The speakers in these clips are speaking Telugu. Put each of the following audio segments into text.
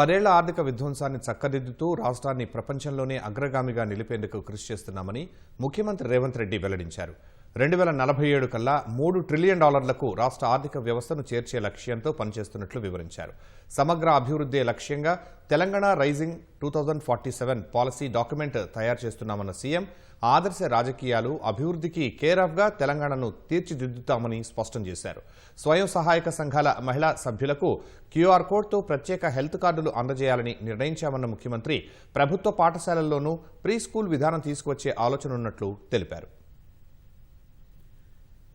పదేళ్ళ ఆర్థిక విధ్వంసాన్ని చక్కదిద్దుతూ రాష్ట్రాన్ని ప్రపంచంలోనే అగ్రగామిగా నిలిపేందుకు కృషి చేస్తున్నామని ముఖ్యమంత్రి రేవంత్ రెడ్డి వెల్లడించారు. రెండు వేల నలభై ఏడు కల్లా మూడు ట్రిలియన్ డాలర్లకు రాష్ట్ర ఆర్థిక వ్యవస్థను చేర్చే లక్ష్యంతో పనిచేస్తున్నట్లు వివరించారు. సమగ్ర అభివృద్ధి లక్ష్యంగా Telangana rising two thousand forty seven policy document తయారు చేస్తున్నామన్న సీఎం ఆదర్శ రాజకీయాలు అభివృద్ధికి కేర్ ఆఫ్గా తెలంగాణను తీర్చిదిద్దుతామని స్పష్టం చేశారు. స్వయం సహాయక సంఘాల మహిళా సభ్యులకు క్యూఆర్ కోడ్తో ప్రత్యేక హెల్త్ కార్డులు అందజేయాలని నిర్ణయించామన్న ముఖ్యమంత్రి ప్రభుత్వ పాఠశాలల్లోనూ ప్రీ స్కూల్ విధానం తీసుకువచ్చే ఆలోచన ఉన్నట్లు తెలిపారు.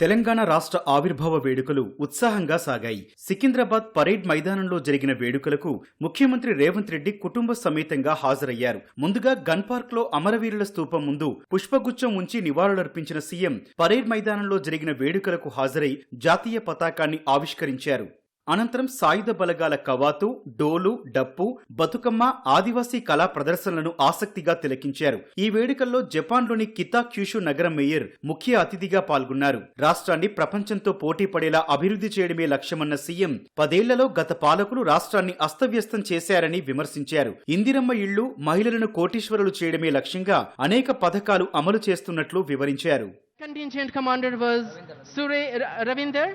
తెలంగాణ రాష్ట్ర ఆవిర్భావ వేడుకలు ఉత్సాహంగా సాగాయి. సికింద్రాబాద్ పరేడ్ మైదానంలో జరిగిన వేడుకలకు ముఖ్యమంత్రి రేవంత్ రెడ్డి కుటుంబ సమేతంగా హాజరయ్యారు. ముందుగా గన్ పార్క్లో అమరవీరుల స్తూపం ముందు పుష్పగుచ్చం ఉంచి నివాళులర్పించిన సీఎం పరేడ్ మైదానంలో జరిగిన వేడుకలకు హాజరై జాతీయ పతాకాన్ని ఆవిష్కరించారు. అనంతరం సాయుధ బలగాల కవాతు డోలు డప్పు బతుకమ్మ ఆదివాసీ కళా ప్రదర్శనలను ఆసక్తిగా తిలకించారు. ఈ వేడుకల్లో జపాన్లోని కితా క్యూషు నగర మేయర్ ముఖ్య అతిథిగా పాల్గొన్నారు. రాష్ట్రాన్ని ప్రపంచంతో పోటీ పడేలా అభివృద్ధి చేయడమే లక్ష్యమన్న సీఎం పదేళ్ళలో గత పాలకులు రాష్ట్రాన్ని అస్తవ్యస్తం చేశారని విమర్శించారు. ఇందిరమ్మ ఇళ్ళు మహిళలను కోటీశ్వరులు చేయడమే లక్ష్యంగా అనేక పథకాలు అమలు చేస్తున్నట్లు వివరించారు. Contingent commander was Sure Ravinder,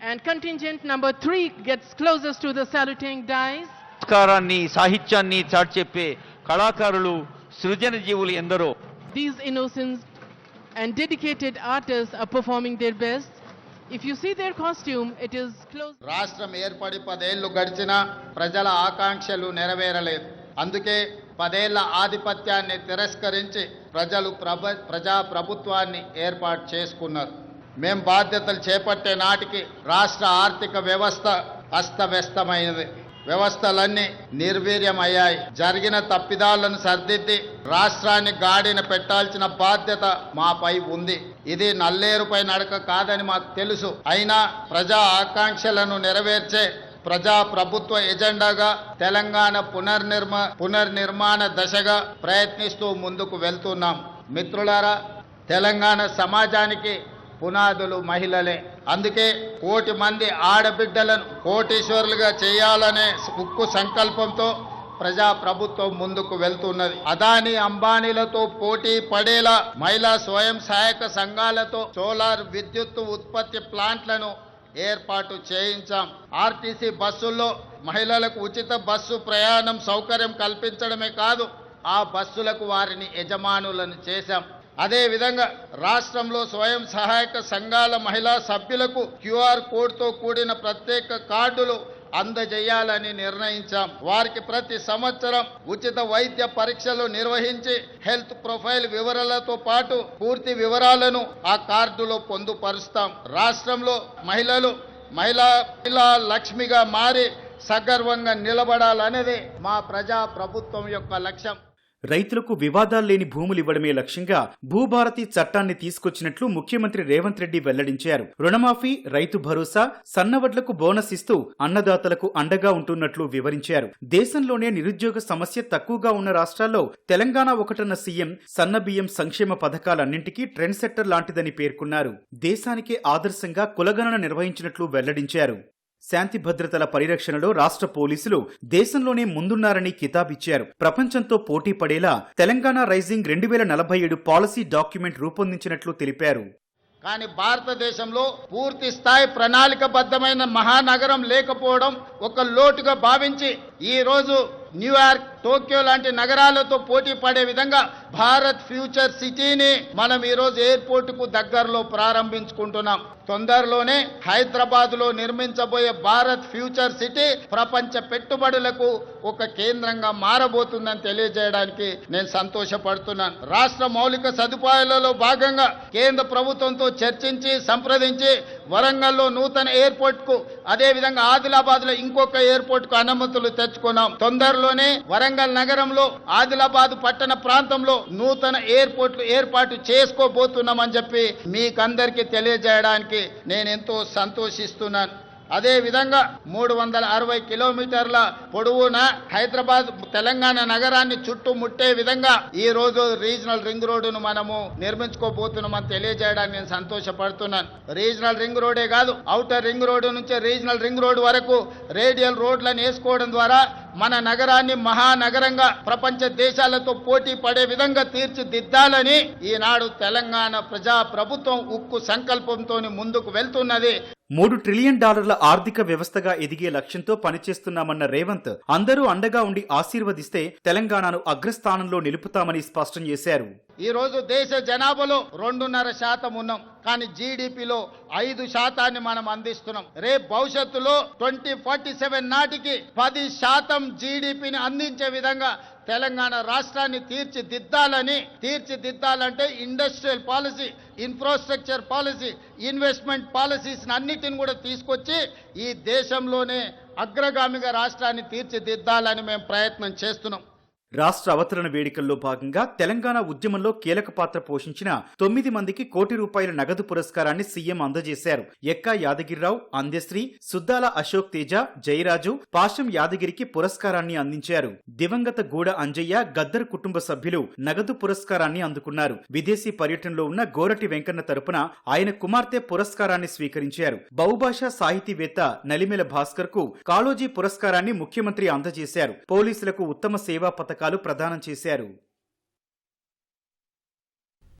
and contingent number three gets closest to the saluting dice. సంస్కారాన్ని సాహిత్యాన్ని చాటి చెప్పే కళాకారులు సృజన జీవులు ఎందరో These innocent and dedicated artists are performing their best. If you see their costume, it is close. రాష్ట్రం ఏర్పడి పదేళ్ళు గడిచినా ప్రజల ఆకాంక్షలు నెరవేరలేదు అందుకే పదేళ్ళ ఆధిపత్యాన్ని తిరస్కరించి ప్రజలు ప్రభ ప్రజా ప్రభుత్వాన్ని ఏర్పాటు చేసుకున్నారు మేం బాధ్యతలు చేపట్టే నాటికి రాష్ట్ర ఆర్థిక వ్యవస్థ అస్తవ్యస్తమైనది. వ్యవస్థలన్నీ నిర్వీర్యమయ్యాయి. జరిగిన తప్పిదాలను సర్దిద్ది రాష్ట్రాన్ని గాడిన పెట్టాల్సిన బాధ్యత మాపై ఉంది. ఇది నల్లేరుపై నడక కాదని మాకు తెలుసు. అయినా ప్రజా ఆకాంక్షలను నెరవేర్చే ప్రజా ప్రభుత్వ ఎజెండాగా తెలంగాణ పునర్నిర్మా పునర్నిర్మాణ దశగా ప్రయత్నిస్తూ ముందుకు వెళ్తున్నాం. మిత్రులారా తెలంగాణ సమాజానికి పునాదులు మహిళలే. అందుకే కోటి మంది ఆడబిడ్డలను కోటీశ్వరులుగా చేయాలనే ఉక్కు సంకల్పంతో ప్రజా ప్రభుత్వం ముందుకు వెళ్తున్నది. అదాని అంబానీలతో పోటీ పడేలా మహిళా స్వయం సహాయక సంఘాలతో సోలార్ విద్యుత్ ఉత్పత్తి ప్లాంట్లను ఏర్పాటు చేయించాం. ఆర్టీసీ బస్సుల్లో మహిళలకు ఉచిత బస్సు ప్రయాణం సౌకర్యం కల్పించడమే కాదు ఆ బస్సులకు వారిని యజమానులను చేశాం. అదేవిధంగా రాష్ట్రంలో స్వయం సహాయక సంఘాల మహిళా సభ్యులకు క్యూఆర్ కోడ్తో కూడిన ప్రత్యేక కార్డులు అందజేయాలని నిర్ణయించాం. వారికి ప్రతి సంవత్సరం ఉచిత వైద్య పరీక్షలు నిర్వహించి హెల్త్ ప్రొఫైల్ వివరాలతో పాటు పూర్తి వివరాలను ఆ కార్డులో పొందుపరుస్తాం. రాష్ట్రంలో మహిళలు మహిళా మహిళా లక్ష్మిగా మారి సగర్వంగా నిలబడాలనేది మా ప్రజా ప్రభుత్వం యొక్క లక్ష్యం. రైతులకు వివాదాలు లేని భూములు ఇవ్వడమే లక్ష్యంగా భూభారతి చట్టాన్ని తీసుకొచ్చినట్లు ముఖ్యమంత్రి రేవంత్ రెడ్డి వెల్లడించారు. రుణమాఫీ రైతు భరోసా సన్నవడ్లకు బోనస్ ఇస్తూ అన్నదాతలకు అండగా ఉంటున్నట్లు వివరించారు. దేశంలోనే నిరుద్యోగ సమస్య తక్కువగా ఉన్న రాష్ట్రాల్లో తెలంగాణ ఒకటన్న సీఎం సన్నబియ్యం సంక్షేమ పథకాలన్నింటికీ ట్రెండ్ సెట్టర్ లాంటిదని పేర్కొన్నారు. దేశానికే ఆదర్శంగా కులగణన నిర్వహించినట్లు వెల్లడించారు. శాంతి భద్రతల పరిరక్షణలో రాష్ట్ర పోలీసులు దేశంలోనే ముందున్నారని కితాబిచ్చారు ప్రపంచంతో పోటీ పడేలా తెలంగాణ రైజింగ్ రెండు వేల నలభై ఏడు పాలసీ డాక్యుమెంట్ రూపొందించినట్లు తెలిపారు. కానీ భారతదేశంలో పూర్తి స్థాయి ప్రణాళికబద్ధమైన మహానగరం లేకపోవడం ఒక లోటుగా భావించి ఈ రోజు న్యూయార్క్ టోక్యో లాంటి నగరాలతో పోటీ పడే విధంగా భారత్ ఫ్యూచర్ సిటీని మనం ఈరోజు ఎయిర్పోర్టుకు దగ్గరలో ప్రారంభించుకుంటున్నాం. తొందరలోనే హైదరాబాద్లో నిర్మించబోయే భారత్ ఫ్యూచర్ సిటీ ప్రపంచ పెట్టుబడులకు ఒక కేంద్రంగా మారబోతుందని తెలియజేయడానికి నేను సంతోషపడుతున్నాను. రాష్ట్ర మౌలిక సదుపాయాలలో భాగంగా కేంద్ర ప్రభుత్వంతో చర్చించి సంప్రదించి వరంగల్లో నూతన ఎయిర్పోర్ట్కు అదేవిధంగా ఆదిలాబాద్లో ఇంకొక ఎయిర్పోర్ట్కు అనుమతులు తెచ్చుకున్నాం. తొందరలోనే వరంగల్ నగరంలో ఆదిలాబాద్ పట్టణ ప్రాంతంలో నూతన ఎయిర్పోర్ట్లు ఏర్పాటు చేసుకోబోతున్నామని చెప్పి మీకందరికీ తెలియజేయడానికి నేను ఎంతో సంతోషిస్తున్నాను అదే విధంగా మూడు వందల అరవై కిలోమీటర్ల పొడవున హైదరాబాద్ తెలంగాణ నగరాన్ని చుట్టుముట్టే విధంగా ఈ రోజు రీజనల్ రింగ్ రోడ్డును మనము నిర్మించుకోబోతున్నామని తెలియజేయడానికి నేను సంతోషపడుతున్నాను రీజనల్ రింగ్ రోడే కాదు అవుటర్ రింగ్ రోడ్డు నుంచి రీజనల్ రింగ్ రోడ్డు వరకు రేడియల్ రోడ్లను వేసుకోవడం ద్వారా మన నగరాన్ని మహానగరంగా ప్రపంచ దేశాలతో పోటీ పడే విధంగా తీర్చిదిద్దాలని ఈనాడు తెలంగాణ ప్రజా ప్రభుత్వం ఉక్కు సంకల్పంతో ముందుకు వెళ్తున్నది. మూడు ట్రిలియన్ డాలర్ల ఆర్థిక వ్యవస్థగా ఎదిగే లక్ష్యంతో పనిచేస్తున్నామన్న రేవంత్ అందరూ అండగా ఉండి ఆశీర్వదిస్తే తెలంగాణను అగ్రస్థానంలో నిలుపుతామని స్పష్టం చేశారు. ఈ రోజు దేశ జనాభాలో రెండున్నర శాతం ఉన్నాం. కానీ జీడిపిలో ఐదు శాతాన్ని మనం అందిస్తున్నాం. రేపు భవిష్యత్తులో ట్వంటీ ఫార్టీ సెవెన్ నాటికి పది శాతం జీడిపిని అందించే విధంగా తెలంగాణ రాష్ట్రాన్ని తీర్చిదిద్దాలని తీర్చిదిద్దాలంటే industrial policy infrastructure policy investment policies అన్నిటిని కూడా తీసుకొచ్చి ఈ దేశంలోనే అగ్రగామిగా రాష్ట్రాన్ని తీర్చిదిద్దాలని మేము ప్రయత్నం చేస్తున్నాం. రాష్ట్ర అవతరణ వేడుకల్లో భాగంగా తెలంగాణ ఉద్యమంలో కీలక పాత్ర పోషించిన తొమ్మిది మందికి కోటి రూపాయల నగదు పురస్కారాన్ని సీఎం అందజేశారు. ఎక్కా యాదగిరిరావు అందశ్రీ సుద్దాల అశోక్ తేజ జయరాజు పాశం యాదగిరికి పురస్కారాన్ని అందించారు. దివంగత గూడ అంజయ్య గద్దర్ కుటుంబ సభ్యులు నగదు పురస్కారాన్ని అందుకున్నారు. విదేశీ పర్యటనలో ఉన్న గోరటి వెంకన్న తరపున ఆయన కుమార్తె పురస్కారాన్ని స్వీకరించారు. బహుభాషా సాహితీవేత్త నలిమెల భాస్కర్కు కాళోజీ పురస్కారాన్ని ముఖ్యమంత్రి అందజేశారు. పోలీసులకు ఉత్తమ సేవా పథకాలు ప్రదానం చేశారు.